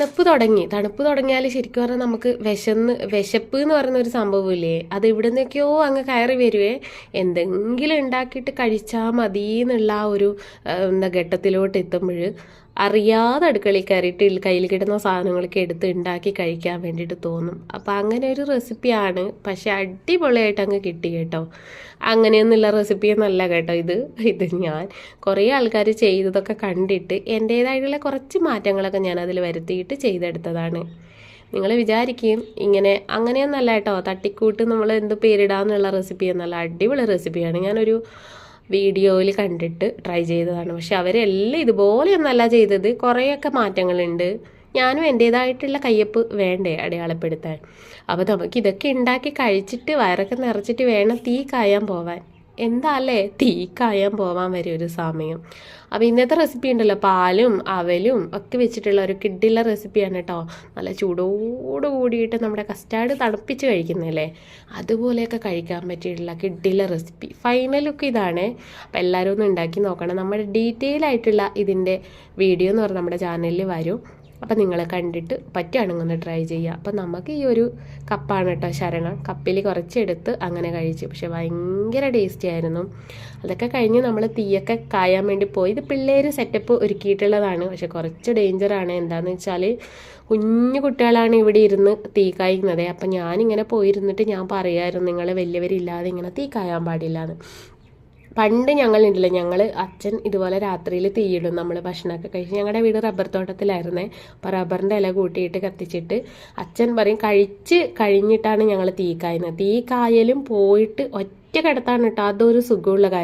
തണുപ്പ് തുടങ്ങി. തണുപ്പ് തുടങ്ങിയാൽ ശരിക്കും പറഞ്ഞാൽ നമുക്ക് വിശന്ന് വിശപ്പ് എന്ന് പറയുന്ന ഒരു സംഭവമില്ലേ? അത് ഇവിടെ നിന്നൊക്കെയോ അങ്ങ് കയറി വരുവേ? എന്തെങ്കിലും ഉണ്ടാക്കിയിട്ട് കഴിച്ചാൽ മതി എന്നുള്ള ആ ഒരു എന്താ ഘട്ടത്തിലോട്ട് എത്തുമ്പോൾ അറിയാതെ അടുക്കളയിൽ കയറിയിട്ട് കയ്യിൽ കിട്ടുന്ന സാധനങ്ങളൊക്കെ എടുത്ത് ഉണ്ടാക്കി കഴിക്കാൻ വേണ്ടിയിട്ട് തോന്നും. അപ്പോൾ അങ്ങനെ ഒരു റെസിപ്പിയാണ്. പക്ഷേ അടിപൊളിയായിട്ട് അങ്ങ് കിട്ടി കേട്ടോ. അങ്ങനെയൊന്നുമില്ല റെസിപ്പിയൊന്നല്ല കേട്ടോ ഇത്. ഇത് ഞാൻ കുറേ ആൾക്കാർ ചെയ്തതൊക്കെ കണ്ടിട്ട് എന്റേതായിട്ടുള്ള കുറച്ച് മാറ്റങ്ങളൊക്കെ ഞാൻ അതിൽ വരുത്തിയിട്ട് ചെയ്തെടുത്തതാണ്. നിങ്ങൾ വിചാരിക്കും ഇങ്ങനെ അങ്ങനെയൊന്നല്ല കേട്ടോ. തട്ടിക്കൂട്ട് നമ്മൾ എന്ത് പേരിടാന്നുള്ള റെസിപ്പി എന്നല്ല. അടിപൊളി റെസിപ്പിയാണ്. ഞാനൊരു വീഡിയോയിൽ കണ്ടിട്ട് ട്രൈ ചെയ്തതാണ്. പക്ഷെ അവരെല്ലാം ഇതുപോലെയൊന്നല്ല ചെയ്തത്. കുറേയൊക്കെ മാറ്റങ്ങളുണ്ട്. ഞാനും എന്റേതായിട്ടുള്ള കയ്യപ്പ് വേണ്ടേ അടയാളപ്പെടുത്താൻ. അപ്പോൾ നമുക്ക് ഇതൊക്കെ ഉണ്ടാക്കി കഴിച്ചിട്ട് വയറൊക്കെ നിറച്ചിട്ട് വേണം തീ കായാൻ പോവാൻ. എന്താ അല്ലേ തീ കായാൻ പോവാൻ വരും ഒരു സമയം. അപ്പോൾ ഇന്നത്തെ റെസിപ്പി ഉണ്ടല്ലോ പാലും അവലും ഒക്കെ വെച്ചിട്ടുള്ള ഒരു കിഡിലുള്ള റെസിപ്പിയാണ് കേട്ടോ നല്ല ചൂടോട് കൂടിയിട്ട് നമ്മുടെ കസ്റ്റാർഡ് തണുപ്പിച്ച് കഴിക്കുന്നതല്ലേ? അതുപോലെയൊക്കെ കഴിക്കാൻ പറ്റിയിട്ടുള്ള കിഡിലുള്ള റെസിപ്പി ഫൈനൽ ലുക്ക് ഇതാണ്. അപ്പോൾ എല്ലാവരും ഒന്ന് ഉണ്ടാക്കി നോക്കണം. നമ്മുടെ ഡീറ്റെയിൽ ആയിട്ടുള്ള ഇതിന്റെ വീഡിയോ എന്ന് പറഞ്ഞാൽ നമ്മുടെ ചാനലിൽ വരും. അപ്പം നിങ്ങൾ കണ്ടിട്ട് പറ്റുകയാണെങ്കിൽ ഒന്ന് ട്രൈ ചെയ്യുക അപ്പം നമുക്ക് ഈ ഒരു കപ്പാണ് കേട്ടോ ശരണം. കപ്പിൽ കുറച്ചെടുത്ത് അങ്ങനെ കഴിച്ചു. പക്ഷെ ഭയങ്കര ടേസ്റ്റി ആയിരുന്നു. അതൊക്കെ കഴിഞ്ഞ് നമ്മൾ തീയൊക്കെ കായാൻ വേണ്ടി പോയി. ഇത് പിള്ളേർ സെറ്റപ്പ് ഒരുക്കിയിട്ടുള്ളതാണ്. പക്ഷെ കുറച്ച് ഡേഞ്ചറാണ് എന്താണെന്ന് വെച്ചാൽ കുഞ്ഞു കുട്ടികളാണ് ഇവിടെ ഇരുന്ന് തീ കായുന്നത് അപ്പം ഞാനിങ്ങനെ പോയിരുന്നിട്ട് ഞാൻ പറയായിരുന്നു നിങ്ങൾ വലിയവരില്ലാതെ ഇങ്ങനെ തീ കായാൻ പാടില്ല എന്ന് പണ്ട് ഞങ്ങൾ ഉണ്ടല്ല ഞങ്ങൾ അച്ഛൻ ഇതുപോലെ രാത്രിയിൽ തീയിടും നമ്മൾ ഭക്ഷണമൊക്കെ കഴിച്ച്. ഞങ്ങളുടെ വീട് റബ്ബർ തോട്ടത്തിലായിരുന്നേ. അപ്പോൾ റബ്ബറിന്റെ ഇല കൂട്ടിയിട്ട് കത്തിച്ചിട്ട് അച്ഛൻ പറയും കഴിച്ച് കഴിഞ്ഞിട്ടാണ് ഞങ്ങൾ തീ കായുന്നത്. തീ കായലും പോയിട്ട് ഒറ്റ കിടത്താണ് കേട്ടോ. അതൊരു സുഖമുള്ള കാര്യം.